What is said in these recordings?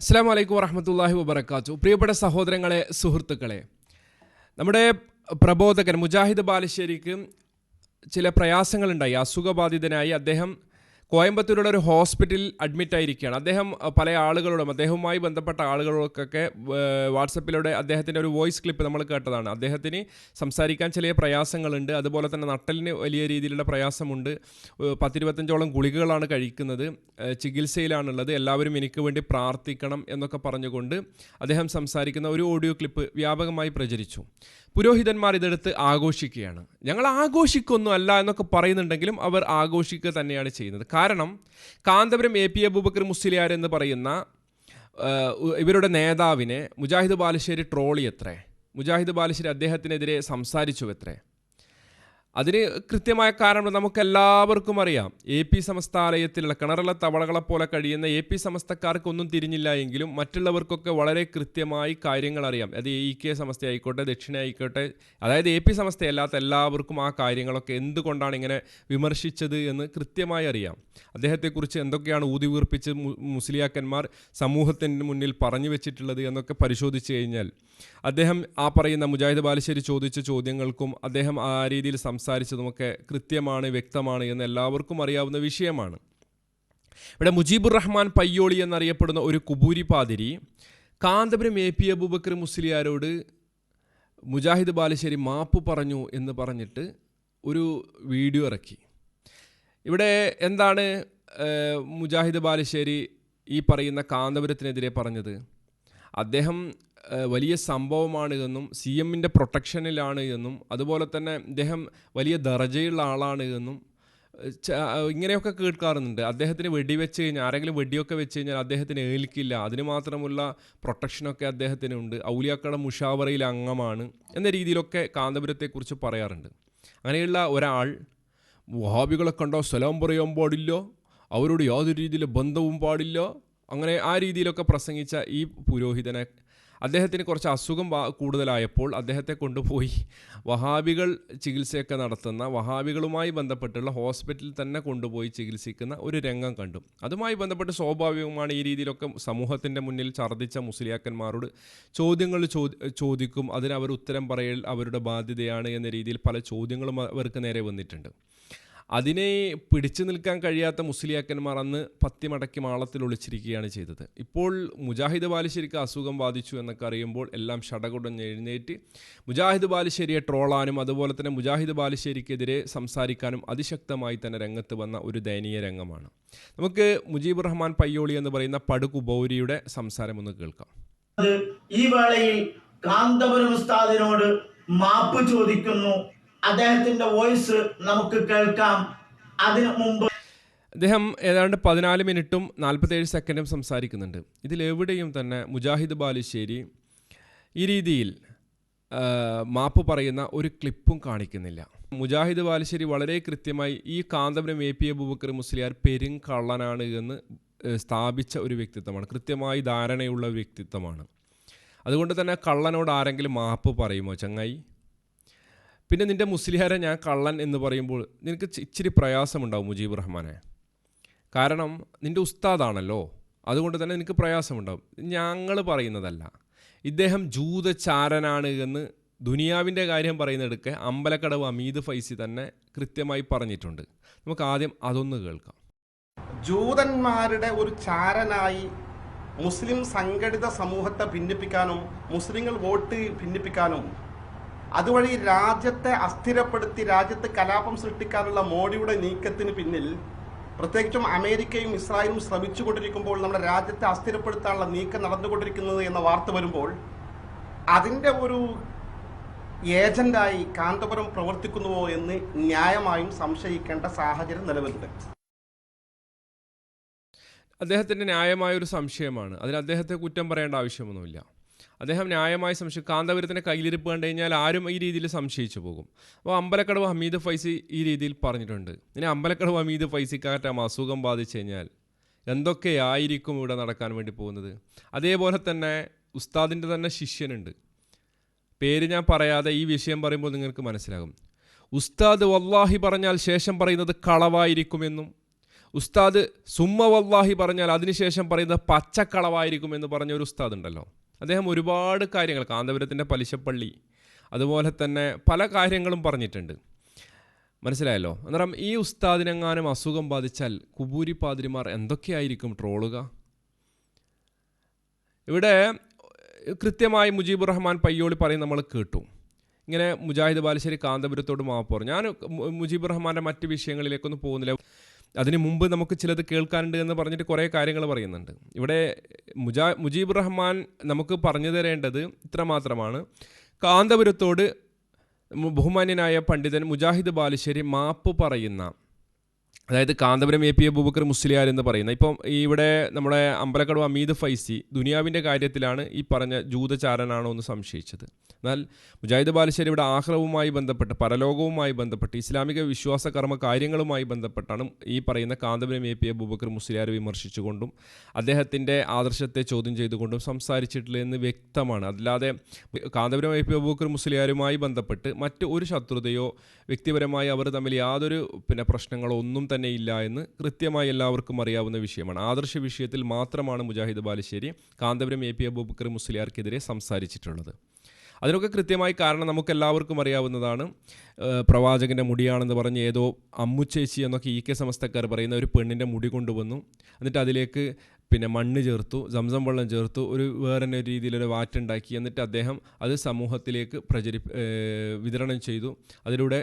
അസ്സാം വലൈക്കും വറഹമത്തല്ലാഹി വബർക്കാത്തു പ്രിയപ്പെട്ട സഹോദരങ്ങളെ സുഹൃത്തുക്കളെ നമ്മുടെ പ്രബോധകൻ മുജാഹിദ് ബാലുശ്ശേരിക്ക് ചില പ്രയാസങ്ങളുണ്ടായി. അസുഖബാധിതനായി അദ്ദേഹം കോയമ്പത്തൂരുള്ള ഒരു ഹോസ്പിറ്റലിൽ അഡ്മിറ്റ് ആയിരിക്കുകയാണ്. അദ്ദേഹം പല ആളുകളോടും അദ്ദേഹവുമായി ബന്ധപ്പെട്ട ആളുകളൊക്കെ വാട്സപ്പിലൂടെ അദ്ദേഹത്തിന്റെ ഒരു വോയിസ് ക്ലിപ്പ് നമ്മൾ കേട്ടതാണ്. അദ്ദേഹത്തിന് സംസാരിക്കാൻ ചില പ്രയാസങ്ങളുണ്ട്. അതുപോലെ തന്നെ നട്ടലിന് വലിയ രീതിയിലുള്ള പ്രയാസമുണ്ട്. പത്തിരുപത്തഞ്ചോളം ഗുളികകളാണ് കഴിക്കുന്നത്. ചികിത്സയിലാണുള്ളത്. എല്ലാവരും എനിക്ക് വേണ്ടി പ്രാർത്ഥിക്കണം എന്നൊക്കെ പറഞ്ഞുകൊണ്ട് അദ്ദേഹം സംസാരിക്കുന്ന ഒരു ഓഡിയോ ക്ലിപ്പ് വ്യാപകമായി പ്രചരിച്ചു. പുരോഹിതന്മാർ ഇതെടുത്ത് ആഘോഷിക്കുകയാണ്. ഞങ്ങൾ ആഘോഷിക്കൊന്നും അല്ല എന്നൊക്കെ പറയുന്നുണ്ടെങ്കിലും അവർ ആഘോഷിക്കുക തന്നെയാണ് ചെയ്യുന്നത്. കാരണം കാന്തപുരം എ പി അബൂബക്കർ മുസ്ലിയാർ എന്ന് പറയുന്ന ഇവരുടെ നേതാവിനെ മുജാഹിദ് ബാലുശ്ശേരി ട്രോളി എത്രേ? മുജാഹിദ് ബാലുശ്ശേരി അദ്ദേഹത്തിനെതിരെ സംസാരിച്ചു എത്രേ? അതിന് കൃത്യമായ കാരണം നമുക്ക് എല്ലാവർക്കും അറിയാം. എ പി സമസ്താലയത്തിലുള്ള കിണറുള്ള തവളകളെ പോലെ കഴിയുന്ന എ പി സമസ്തക്കാർക്കൊന്നും തിരിഞ്ഞില്ല എങ്കിലും മറ്റുള്ളവർക്കൊക്കെ വളരെ കൃത്യമായി കാര്യങ്ങൾ അറിയാം. അത് ഇ കെ സമസ്ത ആയിക്കോട്ടെ ദക്ഷിണ ആയിക്കോട്ടെ അതായത് എ പി സമസ്തയല്ലാത്ത എല്ലാവർക്കും ആ കാര്യങ്ങളൊക്കെ എന്തുകൊണ്ടാണ് ഇങ്ങനെ വിമർശിച്ചത് എന്ന് കൃത്യമായി അറിയാം. അദ്ദേഹത്തെക്കുറിച്ച് എന്തൊക്കെയാണ് ഊതി വീർപ്പിച്ച് മുസ്ലിയാക്കന്മാർ സമൂഹത്തിന് മുന്നിൽ പറഞ്ഞു വെച്ചിട്ടുള്ളത് എന്നൊക്കെ പരിശോധിച്ച് കഴിഞ്ഞാൽ അദ്ദേഹം ആ പറയുന്ന മുജാഹിദ് ബാലുശ്ശേരി ചോദിച്ച ചോദ്യങ്ങൾക്കും അദ്ദേഹം ആ രീതിയിൽ സംസാരിച്ചതുമൊക്കെ കൃത്യമാണ് വ്യക്തമാണ് എന്ന് എല്ലാവർക്കും അറിയാവുന്ന വിഷയമാണ്. ഇവിടെ മുജീബുർ റഹ്മാൻ പയ്യോളി എന്നറിയപ്പെടുന്ന ഒരു കുബൂരി പാതിരി കാന്തപുരം എ പി അബൂബക്കർ മുസ്ലിയാരോട് മുജാഹിദ് ബാലുശ്ശേരി മാപ്പ് പറഞ്ഞു എന്ന് പറഞ്ഞിട്ട് ഒരു വീഡിയോ ഇറക്കി. ഇവിടെ എന്താണ് മുജാഹിദ് ബാലുശ്ശേരി ഈ പറയുന്ന കാന്തപുരത്തിനെതിരെ പറഞ്ഞത്? അദ്ദേഹം വലിയ സംഭവമാണ് എന്നും സി എമ്മിന്റെ പ്രൊട്ടക്ഷനിലാണ് എന്നും അതുപോലെ തന്നെ ഇദ്ദേഹം വലിയ ദർജയുള്ള ആളാണ് എന്നും ഇങ്ങനെയൊക്കെ കേൾക്കാറുണ്ട്. അദ്ദേഹത്തിന് വെടിവെച്ച് കഴിഞ്ഞാൽ ആരെങ്കിലും വെടിയൊക്കെ വെച്ച് കഴിഞ്ഞാൽ അദ്ദേഹത്തിന് ഏൽക്കില്ല. അതിന് മാത്രമുള്ള പ്രൊട്ടക്ഷനൊക്കെ അദ്ദേഹത്തിനുണ്ട്. ഔലിയാക്കട മുഷാവറയിൽ അംഗമാണ് എന്ന രീതിയിലൊക്കെ കാന്തപുരത്തെക്കുറിച്ച് പറയാറുണ്ട്. അങ്ങനെയുള്ള ഒരാൾ വഹാബികളെ കണ്ടോ? സലാം പറയാൻ പാടില്ല? അവരോട് യാതൊരു രീതിയിലെ ബന്ധവും പാടില്ല? അങ്ങനെ ആ രീതിയിലൊക്കെ പ്രസംഗിച്ച ഈ പുരോഹിതനെ അദ്ദേഹത്തിന് കുറച്ച് അസുഖം കൂടുതലായപ്പോൾ അദ്ദേഹത്തെ കൊണ്ടുപോയി. വഹാബികൾ ചികിത്സയൊക്കെ നടത്തുന്ന വഹാബികളുമായി ബന്ധപ്പെട്ടുള്ള ഹോസ്പിറ്റലിൽ തന്നെ കൊണ്ടുപോയി ചികിത്സിക്കുന്ന ഒരു രംഗം കണ്ടു. അതുമായി ബന്ധപ്പെട്ട് സ്വാഭാവികമാണ് ഈ രീതിയിലൊക്കെ സമൂഹത്തിന്റെ മുന്നിൽ ഛർദ്ദിച്ച മുസ്ലിയാക്കന്മാരോട് ചോദ്യങ്ങൾ ചോദി ചോദിക്കും. അതിന് അവർ ഉത്തരം പറയൽ അവരുടെ ബാധ്യതയാണ് എന്ന രീതിയിൽ പല ചോദ്യങ്ങളും അവർക്ക് നേരെ വന്നിട്ടുണ്ട്. അതിനെ പിടിച്ചു നിൽക്കാൻ കഴിയാത്ത മുസ്ലിയാക്കന്മാർ അന്ന് പത്തിമടക്കി മാളത്തിൽ ഒളിച്ചിരിക്കുകയാണ് ചെയ്തത്. ഇപ്പോൾ മുജാഹിദ് ബാലുശ്ശേരിക്ക് അസുഖം ബാധിച്ചു എന്നൊക്കെ അറിയുമ്പോൾ എല്ലാം ഷടകുടഞ്ഞ് എഴുന്നേറ്റ് മുജാഹിദ് ബാലുശ്ശേരിയെ ട്രോളാനും അതുപോലെ തന്നെ മുജാഹിദ് ബാലുശ്ശേരിക്കെതിരെ സംസാരിക്കാനും അതിശക്തമായി തന്നെ രംഗത്ത് വന്ന ഒരു ദയനീയ രംഗമാണ്. നമുക്ക് മുജീബ് റഹ്മാൻ പയ്യോളി എന്ന് പറയുന്ന പടുകുബൗരിയുടെ സംസാരം ഒന്ന് കേൾക്കാം. ഈ വേളയിൽ കാന്തപുരം ഉസ്താദിനോട് മാപ്പ് ചോദിക്കുന്നു. അദ്ദേഹത്തിന്റെ വോയിസ് നമുക്ക് കേൾക്കാം. അതിനു മുമ്പ് അദ്ദേഹം ഏതാണ്ട് പതിനാല് മിനിറ്റും നാൽപ്പത്തേഴ് സെക്കൻഡും സംസാരിക്കുന്നുണ്ട്. ഇതിലെവിടെയും തന്നെ മുജാഹിദ് ബാലുശ്ശേരി ഈ രീതിയിൽ മാപ്പ് പറയുന്ന ഒരു ക്ലിപ്പും കാണിക്കുന്നില്ല. മുജാഹിദ് ബാലുശ്ശേരി വളരെ കൃത്യമായി ഈ കാന്തപുരം എ പി അബൂബക്കർ മുസ്ലിയാർ പെരുങ്കള്ളനാണ് എന്ന് സ്ഥാപിച്ച ഒരു വ്യക്തിത്വമാണ്. കൃത്യമായി ധാരണയുള്ള വ്യക്തിത്വമാണ്. അതുകൊണ്ട് തന്നെ കള്ളനോട് ആരെങ്കിലും മാപ്പ് പറയുമോ ചങ്ങായി? പിന്നെ നിന്റെ മുസ്ലിഹാരെ ഞാൻ കള്ളൻ എന്ന് പറയുമ്പോൾ നിനക്ക് ഇച്ചിരി പ്രയാസമുണ്ടാവും മുജീബ് റഹ്മാനെ. കാരണം നിന്റെ ഉസ്താദാണല്ലോ. അതുകൊണ്ട് തന്നെ നിനക്ക് പ്രയാസമുണ്ടാവും. ഞങ്ങൾ പറയുന്നതല്ല. ഇദ്ദേഹം ജൂതചാരനാണ് എന്ന് ദുനിയാവിന്റെ കാര്യം പറയുന്നിടക്ക് അമ്പലക്കടവ് അമീദ് ഫൈസി തന്നെ കൃത്യമായി പറഞ്ഞിട്ടുണ്ട്. നമുക്ക് ആദ്യം അതൊന്ന് കേൾക്കാം. ജൂതന്മാരുടെ ഒരു ചാരനായി മുസ്ലിം സംഘടിത സമൂഹത്തെ ഭിന്നിപ്പിക്കാനും മുസ്ലിങ്ങൾ വോട്ട് ഭിന്നിപ്പിക്കാനും അതുവഴി രാജ്യത്തെ അസ്ഥിരപ്പെടുത്തി രാജ്യത്ത് കലാപം സൃഷ്ടിക്കാനുള്ള മോഡിയുടെ നീക്കത്തിന് പിന്നിൽ പ്രത്യേകിച്ചും അമേരിക്കയും ഇസ്രായേലും ശ്രമിച്ചുകൊണ്ടിരിക്കുമ്പോൾ നമ്മുടെ രാജ്യത്തെ അസ്ഥിരപ്പെടുത്താനുള്ള നീക്കം നടന്നുകൊണ്ടിരിക്കുന്നത് എന്ന വാർത്ത വരുമ്പോൾ അതിന്റെ ഒരു ഏജന്റായി കാന്തപുരം പ്രവർത്തിക്കുന്നുവോ എന്ന് ന്യായമായും സംശയിക്കേണ്ട സാഹചര്യം നിലവിലുണ്ട്. അദ്ദേഹത്തിന്റെ ന്യായമായ ഒരു സംശയമാണ്. അതിന് അദ്ദേഹത്തെ കുറ്റം പറയേണ്ട ആവശ്യമൊന്നുമില്ല. അദ്ദേഹം ന്യായമായി സംശയം കാന്തപുരത്തിന്റെ കയ്യിലിരിപ്പ് കണ്ടു കഴിഞ്ഞാൽ ആരും ഈ രീതിയിൽ സംശയിച്ചു പോകും. അപ്പോൾ അമ്പലക്കടവ് ഹമീദ് ഫൈസി ഈ രീതിയിൽ പറഞ്ഞിട്ടുണ്ട്. ഇനി അമ്പലക്കടവ് ഹമീദ് ഫൈസിക്കാറ്റം അസുഖം ബാധിച്ചു കഴിഞ്ഞാൽ എന്തൊക്കെയായിരിക്കും ഇവിടെ നടക്കാൻ വേണ്ടി പോകുന്നത്? അതേപോലെ തന്നെ ഉസ്താദിന്റെ തന്നെ ശിഷ്യനുണ്ട്. പേര് ഞാൻ പറയാതെ ഈ വിഷയം പറയുമ്പോൾ നിങ്ങൾക്ക് മനസ്സിലാകും. ഉസ്താദ് വല്ലാഹി പറഞ്ഞാൽ ശേഷം പറയുന്നത് കളവായിരിക്കുമെന്നും ഉസ്താദ് സുമ്മ വല്ലാഹി പറഞ്ഞാൽ അതിനുശേഷം പറയുന്നത് പച്ചക്കളവായിരിക്കുമെന്ന് പറഞ്ഞ ഒരു ഉസ്താദ് ഉണ്ടല്ലോ. അദ്ദേഹം ഒരുപാട് കാര്യങ്ങൾ കാന്തപുരത്തിന്റെ പലിശപ്പള്ളി അതുപോലെ തന്നെ പല കാര്യങ്ങളും പറഞ്ഞിട്ടുണ്ട്. മനസ്സിലായല്ലോ? അന്നേരം ഈ ഉസ്താദിനെങ്ങാനും അസുഖം ബാധിച്ചാൽ കുബൂരി പാതിരിമാർ എന്തൊക്കെയായിരിക്കും ട്രോളുക? ഇവിടെ കൃത്യമായി മുജീബ് റഹ്മാൻ പയ്യോളി പറയും നമ്മൾ കേട്ടു. ഇങ്ങനെ മുജാഹിദ് ബാലുശ്ശേരി കാന്തപുരത്തോട് മാപ്പ് പറഞ്ഞു. ഞാൻ മുജീബ് റഹ്മാന്റെ മറ്റ് വിഷയങ്ങളിലേക്കൊന്നും പോകുന്നില്ല. അതിന് മുമ്പ് നമുക്ക് ചിലത് കേൾക്കാനുണ്ട് എന്ന് പറഞ്ഞിട്ട് കുറേ കാര്യങ്ങൾ പറയുന്നുണ്ട്. ഇവിടെ മുജാ മുജീബ് റഹ്മാൻ നമുക്ക് പറഞ്ഞു തരേണ്ടത് ഇത്രമാത്രമാണ്. കാന്തപുരത്തോട് ബഹുമാന്യനായ പണ്ഡിതൻ മുജാഹിദ് ബാലുശ്ശേരി മാപ്പ് പറയുന്ന അതായത് കാന്തപുരം എ പി അബൂബക്കർ മുസ്ലിയാർ എന്ന് പറയുന്ന ഇപ്പം ഇവിടെ നമ്മുടെ അമ്പലക്കടവ് അമീദ് ഫൈസി ദുനിയാവിന്റെ കാര്യത്തിലാണ് ഈ പറഞ്ഞ ജൂതചാരനാണോ എന്ന് സംശയിച്ചത്. എന്നാൽ മുജാഹിദ് ബാലുശ്ശേരി ഇവിടെ ആഹ്റവുമായി ബന്ധപ്പെട്ട് പരലോകവുമായി ബന്ധപ്പെട്ട് ഇസ്ലാമിക വിശ്വാസ കർമ്മ കാര്യങ്ങളുമായി ബന്ധപ്പെട്ടാണ് ഈ പറയുന്ന കാന്തപുരം എ പി അബൂബക്കർ മുസ്ലിയാർ വിമർശിച്ചുകൊണ്ടും അദ്ദേഹത്തിന്റെ ആദർശത്തെ ചോദ്യം ചെയ്തുകൊണ്ടും സംസാരിച്ചിട്ടില്ല എന്ന് വ്യക്തമാണ്. അല്ലാതെ കാന്തപുരം എ പി അബൂബക്കർ മുസ്ലിയാരുമായി ബന്ധപ്പെട്ട് മറ്റ് ഒരു ശത്രുതയോ വ്യക്തിപരമായി അവർ തമ്മിൽ യാതൊരു പിന്നെ പ്രശ്നങ്ങളോ ഒന്നും തന്നെ ഇല്ല എന്ന് കൃത്യമായി എല്ലാവർക്കും അറിയാവുന്ന വിഷയമാണ്. ആദർശ വിഷയത്തിൽ മാത്രമാണ് മുജാഹിദ് ബാലുശ്ശേരി കാന്തപുരം എ പി അബൂബക്കർ മുസ്ലിയാർക്കെതിരെ സംസാരിച്ചിട്ടുള്ളത്. അതിനൊക്കെ കൃത്യമായി കാരണം നമുക്ക് എല്ലാവർക്കും അറിയാവുന്നതാണ് പ്രവാചകന്റെ മുടിയാണെന്ന് പറഞ്ഞ് ഏതോ അമ്മുച്ചേച്ചി എന്നൊക്കെ ഈ കെ സമസ്തക്കാർ പറയുന്ന ഒരു പെണ്ണിന്റെ മുടി കൊണ്ടുവന്നു. എന്നിട്ട് അതിലേക്ക് പിന്നെ മണ്ണ് ചേർത്തു സംസം വെള്ളം ചേർത്തു ഒരു വേറെ രീതിയിലൊരു വാറ്റുണ്ടാക്കി. എന്നിട്ട് അദ്ദേഹം അത് സമൂഹത്തിലേക്ക് പ്രചരി വിതരണം ചെയ്തു. അതിലൂടെ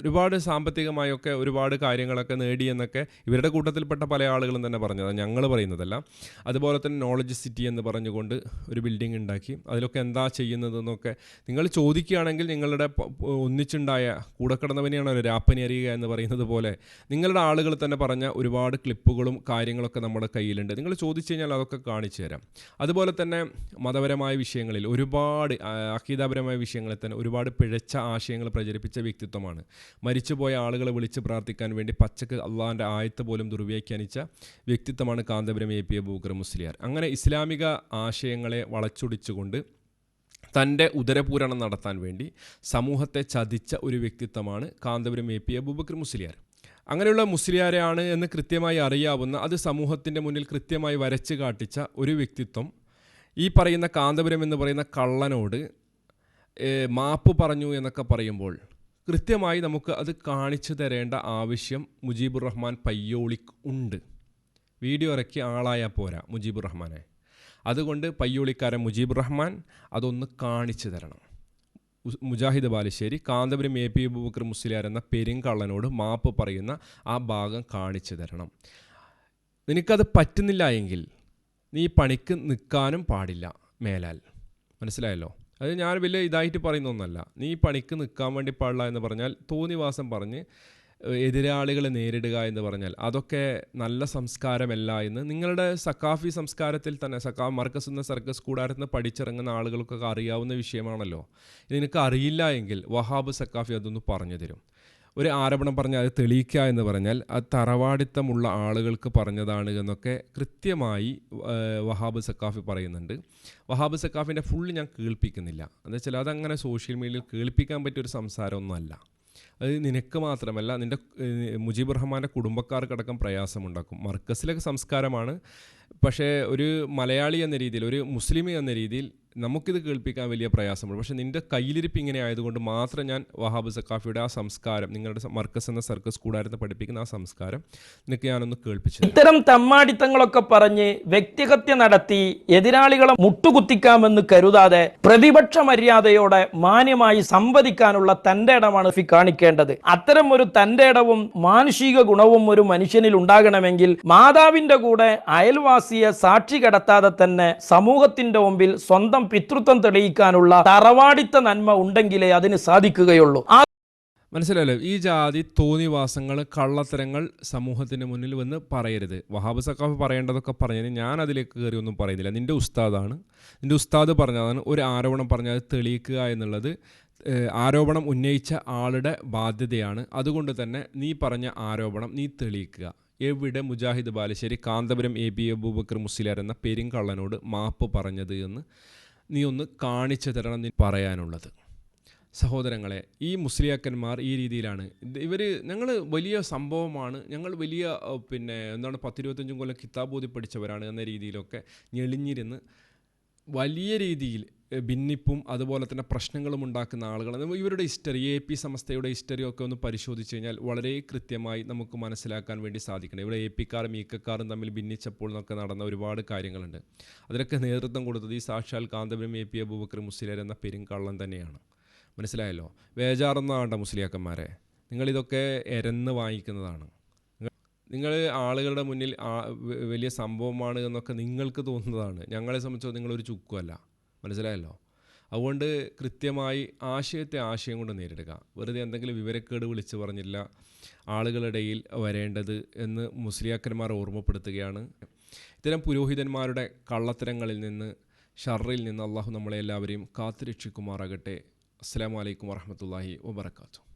ഒരുപാട് സാമ്പത്തികമായൊക്കെ ഒരുപാട് കാര്യങ്ങളൊക്കെ നേടി എന്നൊക്കെ ഇവരുടെ കൂട്ടത്തിൽപ്പെട്ട പല ആളുകളും തന്നെ പറഞ്ഞത് ഞങ്ങൾ പറയുന്നതല്ല. അതുപോലെ തന്നെ നോളജ് സിറ്റി എന്ന് പറഞ്ഞുകൊണ്ട് ഒരു ബിൽഡിംഗ് ഉണ്ടാക്കി. അതിലൊക്കെ എന്താ ചെയ്യുന്നതെന്നൊക്കെ നിങ്ങൾ ചോദിക്കുകയാണെങ്കിൽ നിങ്ങളുടെ ഒന്നിച്ചുണ്ടായ കൂടെ കിടന്നവനെയാണ് ഒരു രാപ്പനി അറിയുക എന്ന് പറയുന്നത് പോലെ നിങ്ങളുടെ ആളുകൾ തന്നെ പറഞ്ഞ ഒരുപാട് ക്ലിപ്പുകളും കാര്യങ്ങളൊക്കെ നമ്മുടെ കയ്യിലുണ്ട്. നിങ്ങൾ ചോദിച്ചു കഴിഞ്ഞാൽ അതൊക്കെ കാണിച്ചു തരാം. അതുപോലെ തന്നെ മതപരമായ വിഷയങ്ങളിൽ ഒരുപാട് അഖീതാപരമായ വിഷയങ്ങളിൽ തന്നെ ഒരുപാട് പിഴച്ച ആശയങ്ങൾ പ്രചരിപ്പിച്ച വ്യക്തിത്വമാണ്. മരിച്ചുപോയ ആളുകളെ വിളിച്ച് പ്രാർത്ഥിക്കാൻ വേണ്ടി പച്ചക്ക് അള്ളാഹിന്റെ ആയത്ത് പോലും ദുർവ്യാഖ്യാനിച്ച വ്യക്തിത്വമാണ് Kanthapuram A P Abubakar Musliyar. അങ്ങനെ ഇസ്ലാമിക ആശയങ്ങളെ വളച്ചൊടിച്ചുകൊണ്ട് തന്റെ ഉദരപൂരണം നടത്താൻ വേണ്ടി സമൂഹത്തെ ചതിച്ച ഒരു വ്യക്തിത്വമാണ് കാന്തപുരം എ പി അബൂബക്കർ മുസ്ലിയാർ. അങ്ങനെയുള്ള മുസ്ലിയാരെയാണ് എന്ന് കൃത്യമായി അറിയാവുന്ന അത് സമൂഹത്തിന്റെ മുന്നിൽ കൃത്യമായി വരച്ച് കാട്ടിച്ച ഒരു വ്യക്തിത്വം ഈ പറയുന്ന കാന്തപുരം എന്ന് പറയുന്ന കള്ളനോട് മാപ്പ് പറഞ്ഞു എന്നൊക്കെ പറയുമ്പോൾ കൃത്യമായി നമുക്ക് അത് കാണിച്ചു തരേണ്ട ആവശ്യം മുജീബുർ റഹ്മാൻ പയ്യോളിക്ക് ഉണ്ട്. വീഡിയോ ഇറക്കി ആളായാൽ പോരാ മുജീബുർ റഹ്മാനെ. അതുകൊണ്ട് പയ്യോളിക്കാരൻ മുജീബുർ റഹ്മാൻ അതൊന്ന് കാണിച്ചു തരണം. മുജാഹിദ് ബാലുശ്ശേരി കാന്തപുരം എ പി ബുബക്കർ മുസ്ലിയാർ എന്ന പെരുങ്കള്ളനോട് മാപ്പ് പറയുന്ന ആ ഭാഗം കാണിച്ചു തരണം. നിനക്കത് പറ്റുന്നില്ല എങ്കിൽ നീ പണിക്ക് നിൽക്കാനും പാടില്ല മേലാൽ. മനസ്സിലായല്ലോ? അത് ഞാൻ വലിയ ഇതായിട്ട് പറയുന്ന ഒന്നല്ല. നീ പണിക്ക് നിൽക്കാൻ വേണ്ടി പാടില്ല എന്ന് പറഞ്ഞാൽ തോന്നിവാസം പറഞ്ഞ് എതിരാളികളെ നേരിടുക എന്ന് പറഞ്ഞാൽ അതൊക്കെ നല്ല സംസ്കാരമല്ല എന്ന്. നിങ്ങളുടെ സക്കാഫി സംസ്കാരത്തിൽ തന്നെ സക്കാ മർക്കസ് എന്ന സർക്കസ് കൂടാരത്തിൽ നിന്ന് പഠിച്ചിറങ്ങുന്ന ആളുകൾക്കൊക്കെ അറിയാവുന്ന വിഷയമാണല്ലോ. നിനക്ക് അറിയില്ല എങ്കിൽ വഹാബ് സക്കാഫി അതൊന്ന് പറഞ്ഞു തരും. ഒരു ആരോപണം പറഞ്ഞാൽ അത് തെളിയിക്കുക എന്ന് പറഞ്ഞാൽ അത് തറവാടിത്തമുള്ള ആളുകൾക്ക് പറഞ്ഞതാണ് എന്നൊക്കെ കൃത്യമായി വഹാബ് സക്കാഫി പറയുന്നുണ്ട്. വഹാബ് സക്കാഫിന്റെ ഫുള്ള് ഞാൻ കേൾപ്പിക്കുന്നില്ല. എന്ന് വെച്ചാൽ അതങ്ങനെ സോഷ്യൽ മീഡിയയിൽ കേൾപ്പിക്കാൻ പറ്റിയൊരു സംസാരമൊന്നുമല്ല. അത് നിനക്ക് മാത്രമല്ല നിന്റെ മുജീബ് റഹ്മാന്റെ കുടുംബക്കാർക്കടക്കം പ്രയാസമുണ്ടാക്കും. മർക്കസിലൊക്കെ സംസ്കാരമാണ് പക്ഷേ ഒരു മലയാളി എന്ന രീതിയിൽ ഒരു മുസ്ലിം എന്ന രീതിയിൽ നമുക്കിത് കേൾപ്പിക്കാൻ വലിയ പ്രയാസമുണ്ട് പക്ഷേ നിന്റെ കയ്യിലിരിപ്പ് ഇങ്ങനെ ആയതുകൊണ്ട് മാത്രം ഞാൻ വഹാബ് സക്കാഫിയുടെ ആ സംസ്കാരം നിങ്ങളുടെ മർക്കസ് എന്ന സർക്കസ് കൂടാരത്തെ പഠിപ്പിക്കുന്ന ആ സംസ്കാരം നിനക്ക് ഞാനൊന്ന് കേൾപ്പിച്ചു തരാം. ഇത്തരം തമ്മാടിത്തങ്ങളൊക്കെ പറഞ്ഞ് വ്യക്തിഹത്യ നടത്തി എതിരാളികളെ മുട്ടുകുത്തിക്കാമെന്ന് കരുതാതെ പ്രതിപക്ഷ മര്യാദയോടെ മാന്യമായി സംവദിക്കാനുള്ള തന്റെ ഇടമാണ് ഫി കാണിക്കേണ്ടത് അത്തരം ഒരു തന്റെ ഇടവും മാനുഷിക ഗുണവും ഒരു മനുഷ്യനിൽ ഉണ്ടാകണമെങ്കിൽ മാതാവിന്റെ കൂടെ അയൽവാസിയെ സാക്ഷി കടത്താതെ തന്നെ സമൂഹത്തിന്റെ മുമ്പിൽ സ്വന്തം പിതൃത്വം തെളിയിക്കാനുള്ള തറവാടിത്ത നന്മ ഉണ്ടെങ്കിലേ അതിന് സാധിക്കുകയുള്ളൂ. ആ മനസ്സിലായല്ലോ? ഈ ജാതി തോന്നിവാസങ്ങൾ കള്ളത്തരങ്ങൾ സമൂഹത്തിന് മുന്നിൽ വന്ന് പറയരുത്. വഹാബ് സക്കാഫ് പറയേണ്ടതൊക്കെ പറഞ്ഞതിന് ഞാൻ അതിലേക്ക് കയറി ഒന്നും പറയുന്നില്ല. നിന്റെ ഉസ്താദാണ്. നിന്റെ ഉസ്താദ് പറഞ്ഞതാണ് ഒരു ആരോപണം പറഞ്ഞാൽ തെളിയിക്കുക എന്നുള്ളത് ആരോപണം ഉന്നയിച്ച ആളുടെ ബാധ്യതയാണ്. അതുകൊണ്ട് തന്നെ നീ പറഞ്ഞ ആരോപണം നീ തെളിയിക്കുക. എവിടെ മുജാഹിദ് ബാലുശ്ശേരി കാന്തപുരം എ ബി അബൂബക്കർ മുസ്ലിയാർ എന്ന പെരുങ്കള്ളനോട് മാപ്പ് പറഞ്ഞത് എന്ന് നീ ഒന്ന് കാണിച്ചു തരണം നീ പറയാനുള്ളത്. സഹോദരങ്ങളെ ഈ മുസ്ലിയാക്കന്മാർ ഈ രീതിയിലാണ്. ഇവർ ഞങ്ങൾ വലിയ സംഭവമാണ്. ഞങ്ങൾ വലിയ പിന്നെ എന്താണ് പത്തിരുപത്തഞ്ചും കൊല്ലം കിതാബ് ഓതി പഠിച്ചവരാണ് എന്ന രീതിയിലൊക്കെ ഞെളിഞ്ഞിരുന്ന് വലിയ രീതിയിൽ ഭിന്നിപ്പും അതുപോലെ തന്നെ പ്രശ്നങ്ങളും ഉണ്ടാക്കുന്ന ആളുകളാണ്. ഇവരുടെ ഹിസ്റ്ററി എ പി സമസ്തയുടെ ഹിസ്റ്ററി ഒക്കെ ഒന്ന് പരിശോധിച്ച് കഴിഞ്ഞാൽ വളരെ കൃത്യമായി നമുക്ക് മനസ്സിലാക്കാൻ വേണ്ടി സാധിക്കണം. ഇവിടെ എ പിക്കാരും ഈക്കക്കാരും തമ്മിൽ ഭിന്നിച്ചപ്പോൾ എന്നൊക്കെ നടന്ന ഒരുപാട് കാര്യങ്ങളുണ്ട്. അതിനൊക്കെ നേതൃത്വം കൊടുത്തത് ഈ സാക്ഷാൽ കാന്തപുരം എ പി അബൂബക്കർ മുസ്ലിയർ എന്ന പെരുങ്കള്ളൻ തന്നെയാണ്. മനസ്സിലായല്ലോ? വേജാറൊന്നും ആണ്ട മുസ്ലിയാക്കന്മാരെ. നിങ്ങളിതൊക്കെ എരന്ന് വാങ്ങിക്കുന്നതാണ്. നിങ്ങൾ ആളുകളുടെ മുന്നിൽ വലിയ സംഭവമാണ് എന്നൊക്കെ നിങ്ങൾക്ക് തോന്നുന്നതാണ്. ഞങ്ങളെ സംബന്ധിച്ചോ നിങ്ങളൊരു ചുക്കുമല്ല മനസ്സിലായല്ലോ? അതുകൊണ്ട് കൃത്യമായി ആശയത്തെ ആശയം കൊണ്ട് നേരിടുക. വെറുതെ എന്തെങ്കിലും വിവരക്കേട് വിളിച്ച് പറഞ്ഞില്ല ആളുകളിടയിൽ വരേണ്ടത് എന്ന് മുസ്ലിയാക്കന്മാർ ഓർമ്മപ്പെടുത്തുകയാണ്. ഇത്തരം പുരോഹിതന്മാരുടെ കള്ളത്തരങ്ങളിൽ നിന്ന് ഷറിൽ നിന്ന് അള്ളാഹു നമ്മളെ എല്ലാവരെയും കാത്തുരക്ഷിക്കുമാറാകട്ടെ. അസ്സാം വലൈക്കും വാഹമത്തല്ലാഹി വാബർക്കാത്തു